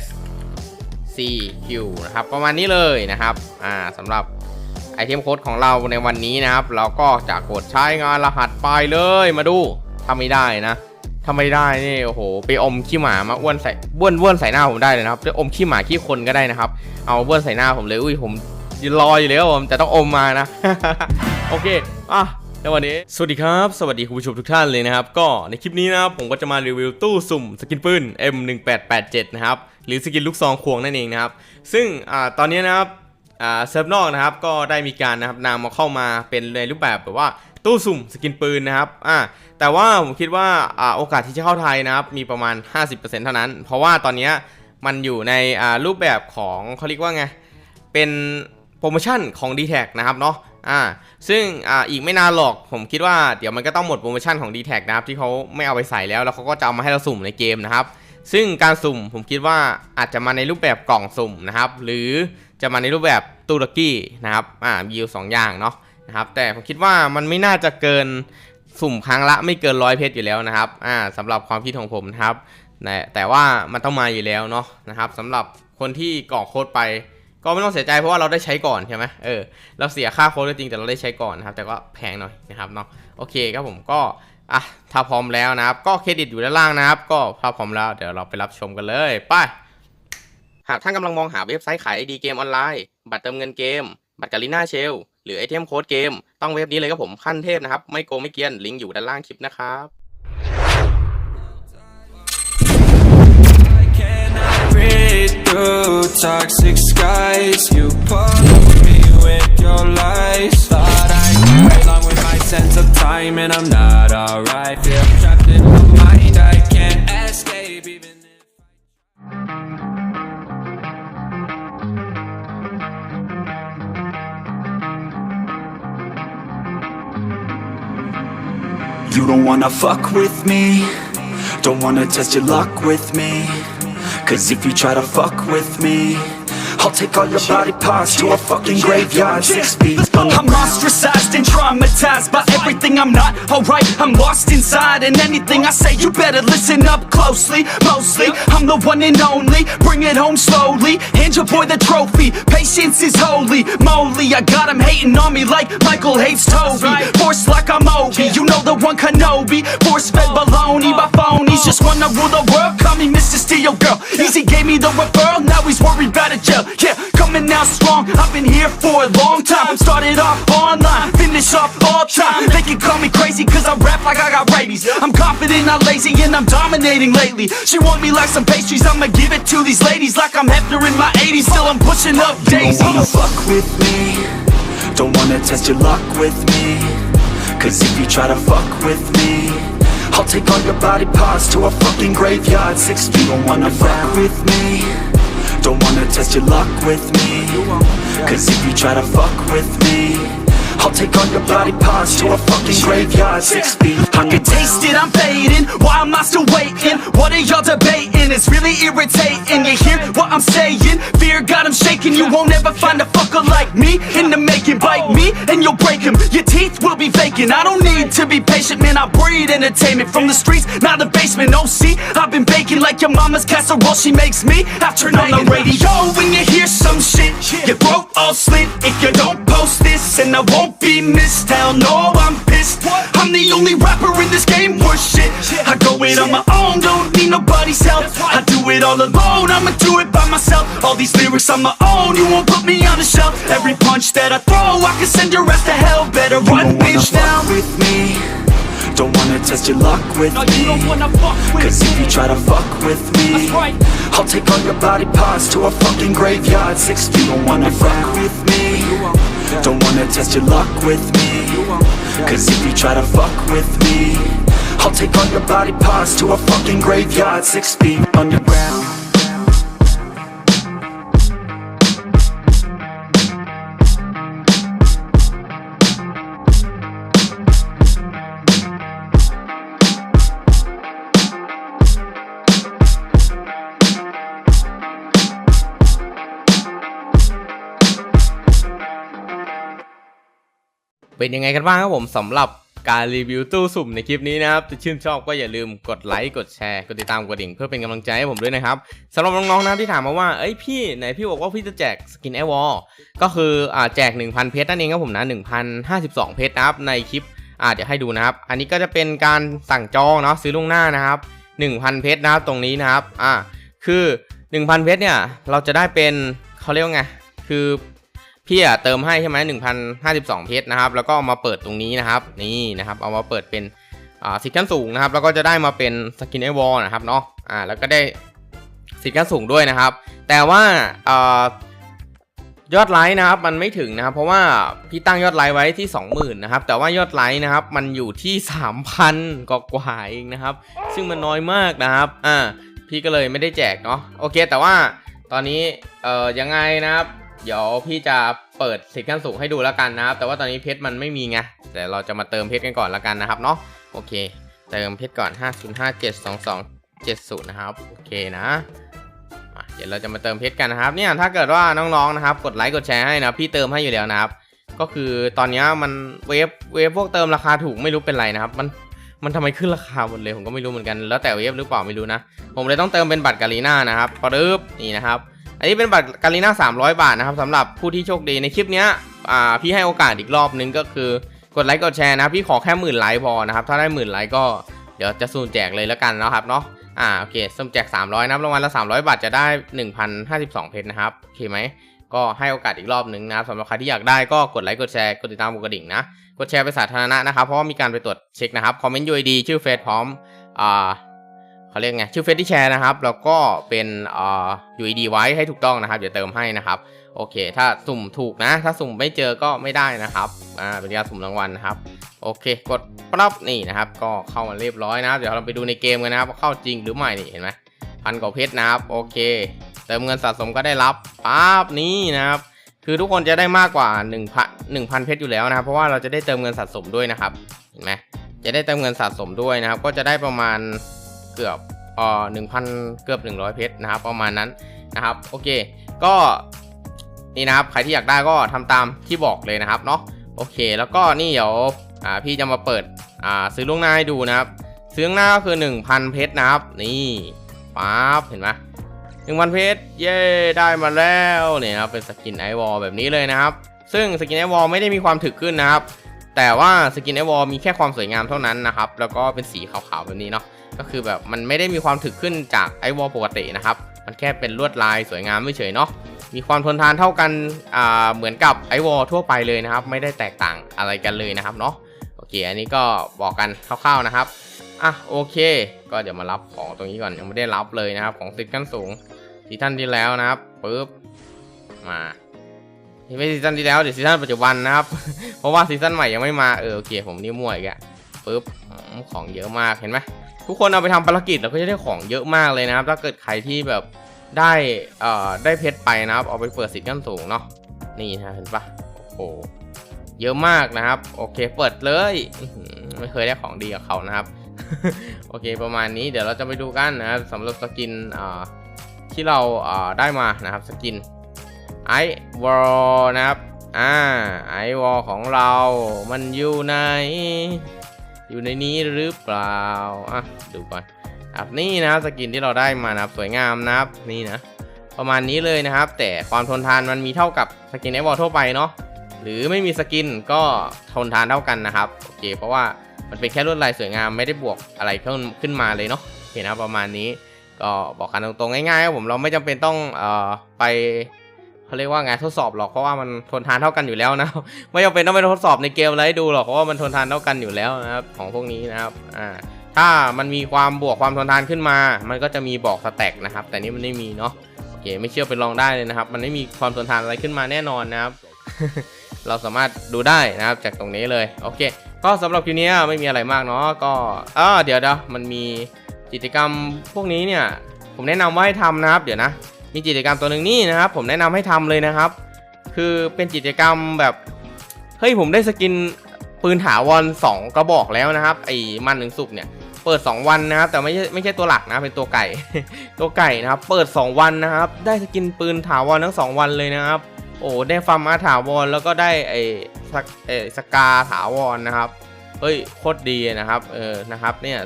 S C Q นะครับ ประมาณนี้เลยนะครับ อ่าสำหรับไอเทมโค้ดของเราในวันนี้นะครับ เราก็จะกดใช้งานรหัสไปเลยมาดูทำไม่ได้นะทำไม่ได้นี่โอ้โหไปอมขี้หมามาอ้วนใส่บ้วนบ้วนใส่หน้าผมได้เลยนะครับจะอมขี้หมาขี้คนก็ได้นะครับ เอาบ้วนใส่หน้าผมเลยอุ้ยผมยืนรออยู่แล้วผมแต่ต้องอมมานะ โอเคอะ ในวันนี้ สวัสดีครับ สวัสดีคุณผู้ชมทุกท่านเลยนะครับ ก็ในคลิปนี้นะครับผมก็จะมารีวิวตู้สุ่มสกินปืน M1887 นะครับ หรือสกินลูกซองควงนั่นเองนะครับ ซึ่งอ่าตอนนี้นะครับอ่าเซิร์ฟนอกนะครับก็ได้มีการนะครับนำมาเข้ามาเป็นในรูปแบบแบบว่าตู้สุ่มสกินปืนนะครับอ่าแต่ว่าผมคิดว่าอ่าโอกาสที่จะเข้าไทยนะครับมีประมาณ 50%เท่านั้น เพราะว่าตอนนี้มันอยู่ในอ่ารูปแบบของเขาเรียกว่าไงเป็นโปรโมชั่นของ d t แทนะครับเนาะ อ่าซึ่งอ่าอีกไม่นานหรอกผมคิดว่าเดี๋ยวมันก็ต้องหมดโปรโมชั่นของ d t แทนะครับที่เขาไม่เอาไปใส่แล้วแล้วเขาก็จะเอามาให้เราสุ่มในเกมนะครับ ซึ่งการสุ่มผมคิดว่าอาจจะมาในรูปแบบกล่องสุ่มนะครับ หรือจะมาในรูปแบบตูลักกี้นะครับอ่ามีอยู่สองอย่างเนาะนะครับแต่ผมคิดว่ามันไม่น่าจะเกินสุ่มครั้งละไม่เกินร้อยเพชรอยู่แล้วนะครับอ่าสำหรับความคิดของผมนะครับแต่แต่ว่ามันต้องมาอยู่แล้วเนาะนะครับสำหรับคนที่กรอกโค้ดไป ก็ไม่ต้องเสียใจเพราะว่าเราได้ใช้ก่อนใช่ไหมเออเราเสียค่าโค้ดจริงแต่เราได้ใช้ก่อนนะครับ แต่ก็แพงหน่อยนะครับเนาะโอเคครับผมก็อะถ้าพร้อมแล้วนะครับ ก็เครดิตอยู่ด้านล่างนะครับ ก็ถ้าพร้อมแล้วเดี๋ยวเราไปรับชมกันเลยไปหากท่านกำลังมองหาเว็บไซต์ขายไอดีเกมออนไลน์ บัตรเติมเงินเกม บัตรกาลิน่าเชลหรือไอเทมโค้ดเกม ต้องเว็บนี้เลยครับผมขั้นเทพนะครับ ไม่โกงไม่เกียนลิงก์อยู่ด้านล่างคลิปนะครับ through toxic skies. You pollute me with your lies. Thought I'd get along with my sense of time, and I'm not alright. Feel trapped in my mind, I can't escape even. You don't wanna fuck with me Don't wanna test your luck with me Cause if you try to fuck with me I'll take all your body parts to a fucking graveyard Six feet I'm ostracized and traumatized by everything I'm not alright. I'm lost inside, and anything I say, you better listen up closely. Mostly, I'm the one and only. Bring it home slowly. Hand your boy the trophy. Patience is holy. Moly, I got him hating on me like Michael hates Toby. Force like I'm Obi. You know the one Kenobi. Force fed baloney by phonies. Just wanna rule the world. Call me Mr. Steel Girl. Easy gave me the referral. Now he's worried about a jail. Yeah, coming out strong. I've been here for a long time. Started off online, finish off all time. They can call me crazy cause I rap like I got rabies. I'm confident, not lazy, and I'm dominating lately. She want me like some pastries, I'ma give it to these ladies like I'm Hefner in my 80s. Still, I'm pushing up You don't wanna fuck with me Don't wanna test your luck with me Cause if you try to fuck with me I'll take all your body parts to a fucking graveyard Six feet, don't wanna fuck with me Don't wanna test your luck with me. Cause if you try to fuck with me take all your body parts to a fucking graveyard Six feet, I can taste it, I'm fading. Why am I still waiting? What are y'all debating? It's really irritating. You hear what I'm saying? Fear got him shaking. You won't ever find a fucker like me in the making. Bite me and you'll break him. Your teeth will be vacant. I don't need to be patient, man. I breed entertainment from the streets, not the basement. Oh, see, I've been baking like your mama's casserole. She makes me. I turn on the radio when you hear some shit. Your throat all slit if you don't post this, and I won't be missed. Hell no, I'm pissed. I'm the only rapper in this game worth shit. I go it on my own, don't need nobody's help. I do it all alone, I'ma do it by myself. All these lyrics on my own, you won't put me on the shelf. Every punch that I throw, I can send your ass to hell. Better run, bitch, now. with me Don't wanna test your luck with No, me don't wanna fuck with Cause if you try to fuck with me right. I'll take all your body parts to a fucking graveyard Six you don't wanna fuck with me Don't wanna test your luck with me. Cause if you try to fuck with me I'll take all your body parts to a fucking graveyard. Six feet underground เป็นยังไงกันบ้างครับผมสำหรับการรีวิวตู้สุ่มในคลิปนี้นะครับถ้าชื่นชอบก็อย่าลืมกดไลค์กดแชร์กดติดตามกดดิ่งเพื่อเป็นกำลังใจให้ผมด้วยนะครับสำหรับน้องๆนะที่ถามมาว่าเอ้ยพี่ไหนพี่บอกว่าพี่จะแจกสกินไอวอลก็คืออ่าแจก 1,000 เพชรนั่นเองครับผมนะ1,052 เพชรนะครับในคลิปอ่าเดี๋ยวให้ดูนะครับ อันนี้ก็จะเป็นการสั่งจองเนาะซื้อล่วงหน้านะครับ 1,000 เพชรนะครับตรงนี้นะครับอ่าคือ 1,000 เพชรเนี่ยเราจะได้เป็นเขาเรียกว่าไงคือ พี่อะเติมให้ใช่ไหม1,052เพชรนะครับ แล้วก็เอามาเปิดตรงนี้นะครับ นี่นะครับ เอามาเปิดเป็นอ่าสิทธิ์ขั้นสูงนะครับ แล้วก็จะได้มาเป็นสกินไอวอลนะครับเนาะอ่าแล้วก็ได้สิทธิ์ขั้นสูงด้วยนะครับ แต่ว่าอ่ายอดไลค์นะครับมันไม่ถึงนะครับ เพราะว่าพี่ตั้งยอดไลค์ไว้ที่ 20,000นะครับแต่ว่ายอดไลค์นะครับมันอยู่ที่ 3,000กว่าเองนะครับ ซึ่งมันน้อยมากนะครับอ่าพี่ก็เลยไม่ได้แจกเนาะโอเค แต่ว่าตอนนี้เอ่อยังไงนะครับ เดี๋ยวพี่จะเปิดสิทธิ์ขั้นสูงให้ดูแล้วกันนะครับ แต่ว่าตอนนี้เพชรมันไม่มีไงแต่เราจะมาเติมเพชรกันก่อนแล้วกันนะครับเนาะโอเค เติมเพชรก่อน 50572270 นะครับโอเคนะเดี๋ยวเราจะมาเติมเพชรกันนะครับ เนี่ยถ้าเกิดว่าน้องๆนะครับ กดไลค์กดแชร์ให้นะพี่เติมให้อยู่แล้วนะครับ ก็คือตอนนี้มันเวฟเวฟพวกเติมราคาถูกไม่รู้เป็นไรนะครับ มันมันทำไมขึ้นราคาหมดเลยผมก็ไม่รู้เหมือนกัน แล้วแต่เวฟหรือเปล่าไม่รู้นะ ผมเลยต้องเติมเป็นบัตรกาลีน่านะครับปึ๊บนี่นะครับ อันนี้เป็นบัตรกาลีน่า300 บาทนะครับสำหรับผู้ที่โชคดีในคลิปเนี้ยอ่าพี่ให้โอกาสอีกรอบนึงก็คือกดไลค์กดแชร์นะพี่ขอแค่หมื่นไลค์พอนะครับถ้าได้หมื่นไลค์ก็เดี๋ยวจะสุ่มแจกเลยแล้วกันนะครับเนาะอ่าโอเคสุ่มแจก 300นะครับรางวัลละ 300 บาทจะได้ 1,052 เพชรนะครับโอเคไหมก็ให้โอกาสอีกรอบนึงนะครับสำหรับใครที่อยากได้ก็กดไลค์กดแชร์กดติดตามกดกระดิ่งนะกดแชร์ไปสาธารณะนะครับเพราะว่ามีการไปตรวจเช็คนะครับคอมเมนต์ UID ชื่อเฟซพร้อมอ่า เขาเรียกไงชื่อเฟซที่แชร์นะครับ แล้วก็เป็นอ่า UID ไว้ให้ถูกต้องนะครับ เดี๋ยวเติมให้นะครับโอเค ถ้าสุ่มถูกนะ ถ้าสุ่มไม่เจอก็ไม่ได้นะครับอ่าเป็นการสุ่มรางวัลนะครับโอเค กดปั๊บนี่นะครับ ก็เข้ามาเรียบร้อยนะครับ เดี๋ยวเราไปดูในเกมกันนะครับว่าเข้าจริงหรือไม่นี่เห็นไหมพันกว่าเพชรนะครับ โอเค เติมเงินสะสมก็ได้รับปั๊บนี่นะครับ คือทุกคนจะได้มากกว่า1,000 1,000เพชรอยู่แล้วนะครับ เพราะว่าเราจะได้เติมเงินสะสมด้วยนะครับ เห็นไหมจะได้เติมเงินสะสมด้วยนะครับ ก็จะได้ประมาณ เกือบเอ่อ1,000เกือบ 100 เพชรนะครับ ประมาณนั้นนะครับโอเค ก็นี่นะครับใครที่อยากได้ก็ทำตามที่บอกเลยนะครับเนาะโอเค แล้วก็นี่เดี๋ยวอ่าพี่จะมาเปิดอ่าซื้อล่วงหน้าให้ดูนะครับ ซื้อล่วงหน้าก็คือ 1,000 เพชรนะครับ นี่ปั๊บเห็นไหมหนึ่งพันเพชรเย้ได้มาแล้วเนี่ยนะครับเป็นสกินไอวอลแบบนี้เลยนะครับ ซึ่งสกินไอวอลไม่ได้มีความถึกขึ้นนะครับ แต่ว่าสกินไอวอลมีแค่ความสวยงามเท่านั้นนะครับ แล้วก็เป็นสีขาวๆแบบนี้เนาะ ก็คือแบบมันไม่ได้มีความถึกขึ้นจากไอวอลปกตินะครับ มันแค่เป็นลวดลายสวยงามไม่เฉยเนาะ มีความทนทานเท่ากัน อ่า เหมือนกับไอวอลทั่วไปเลยนะครับ ไม่ได้แตกต่างอะไรกันเลยนะครับเนาะ โอเค อันนี้ก็บอกกันคร่าวๆนะครับ อะโอเค ก็เดี๋ยวมารับของตรงนี้ก่อน ยังไม่ได้รับเลยนะครับ ของสิทธิ์ขั้นสูงซีซั่านที่แล้วนะครับปุ๊บ มา ไม่ใช่ซีซั่นที่แล้วเดี๋ยวซีซั่นปัจจุบันนะครับ เพราะว่าซีซั่นใหม่ยังไม่มาเออโอเคผมนี่มั่วอีกอะปุ๊บของเยอะมากเห็นไหมทุกคนเอาไปทำภารกิจแล้วก็จะได้ของเยอะมากเลยนะครับ ถ้าเกิดใครที่แบบได้เอ่อได้เพชรไปนะครับ เอาไปเปิดสิทธิ์ขั้นสูงเนาะนี่นะเห็นปะโอ้เยอะมากนะครับ โอเคเปิดเลยไม่เคยได้ของดีกับเขานะครับ โอเคประมาณนี้เดี๋ยวเราจะไปดูกันนะครับสำหรับสกินอ่าที่เราเอ่อได้มานะครับสกิน ไอวอลนะครับ อ่า ไอวอลของเรา มันอยู่ใน อยู่ในนี้หรือเปล่า อะ ดูก่อนครับนี่นะสกินที่เราได้มานะครับสวยงามนะครับ นี่นะ ประมาณนี้เลยนะครับ แต่ความทนทานมันมีเท่ากับสกินไอวอลทั่วไปเนาะ หรือไม่มีสกินก็ทนทานเท่ากันนะครับ โอเค เพราะว่ามันเป็นแค่ลวดลายสวยงามไม่ได้บวกอะไรขึ้นขึ้นมาเลยเนาะโอเคนะประมาณนี้ ก็บอกกันตรงๆง่ายๆครับผมเราไม่จำเป็นต้องเอ่อไป เขาเรียกว่าไงทดสอบหรอกเพราะว่ามันทนทานเท่ากันอยู่แล้วนะไม่จำเป็นต้องไปทดสอบในเกมอะไรดูหรอกเพราะว่ามันทนทานเท่ากันอยู่แล้วนะครับของพวกนี้นะครับอ่าถ้ามันมีความบวกความทนทานขึ้นมา มันก็จะมีบอกสแต็กนะครับ แต่นี่มันไม่มีเนาะโอเคไม่เชื่อไปลองได้เลยนะครับ มันไม่มีความทนทานอะไรขึ้นมาแน่นอนนะครับ เราสามารถดูได้นะครับจากตรงนี้เลยโอเค ก็สำหรับคลิปนี้ไม่มีอะไรมากเนาะก็เออเดี๋ยวเดี๋ยวมันมีกิจกรรมพวกนี้เนี่ย ผมแนะนำว่าให้ทำนะครับ เดี๋ยวนะ มีกิจกรรมตัวหนึ่งนี่นะครับ ผมแนะนำให้ทำเลยนะครับ คือเป็นกิจกรรมแบบเฮ้ยผมได้สกินปืนถาวร2กระบอกแล้วนะครับไอ้มันหนึ่งสุกเนี่ยเปิด 2 วันนะครับ แต่ไม่ใช่ไม่ใช่ตัวหลักนะเป็นตัวไก่ ตัวไก่นะครับ เปิด 2 วันนะครับ ได้สกินปืนถาวรทั้ง 2 วันเลยนะครับ โอ้ได้ฟาร์มาถาวรแล้วก็ได้ไอ้สกไอ้สกาถาวรนะครับเฮ้ยโคตรดีนะครับเออนะครับเนี่ย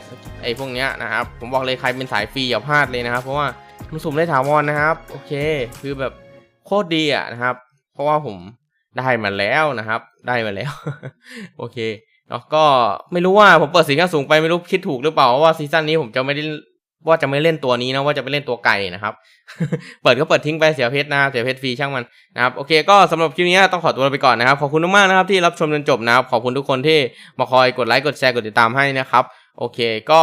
ไอ้พวกเนี้ยนะครับ ผมบอกเลยใครเป็นสายฟรีอย่าพลาดเลยนะครับ เพราะว่า มันสุ่มได้ถาวรนะครับ โอเค คือแบบโคตรดีอะนะครับ เพราะว่าผมได้มาแล้วนะครับ ได้มาแล้ว โอเคเนาะก็ไม่รู้ว่าผมเปิดสีข้างสูงไปไม่รู้คิดถูกหรือเปล่าว่าซีซั่นนี้ผมจะไม่ได้ว่าจะไม่เล่นตัวนี้นะว่าจะไปเล่นตัวไก่นะครับ เปิดก็เปิดทิ้งไปเสียเพชรนะเสียเพชรฟรีช่างมันนะครับโอเคก็สำหรับคลิปนี้ต้องขอตัวไปก่อนนะครับขอบคุณมากๆนะครับที่รับชมจนจบนะครับขอบคุณทุกคนที่มาคอยกดไลค์กดแชร์กดติดตามให้นะครับ โอเคก็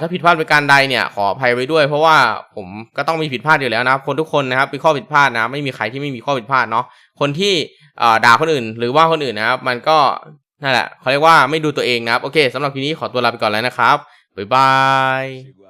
ถ้าผิดพลาดประการใดเนี่ยขออภัยไว้ด้วย เพราะว่าผมก็ต้องมีผิดพลาดอยู่แล้วนะครับ คนทุกคนนะครับมีข้อผิดพลาดนะไม่มีใครที่ไม่มีข้อผิดพลาดเนาะคนที่อ่าด่าคนอื่น หรือว่าคนอื่นนะครับ มันก็นั่นแหละเขาเรียกว่าไม่ดูตัวเองนะครับโอเคสำหรับทีนี้ขอตัวลาไปก่อนแล้วนะครับบ๊ายบาย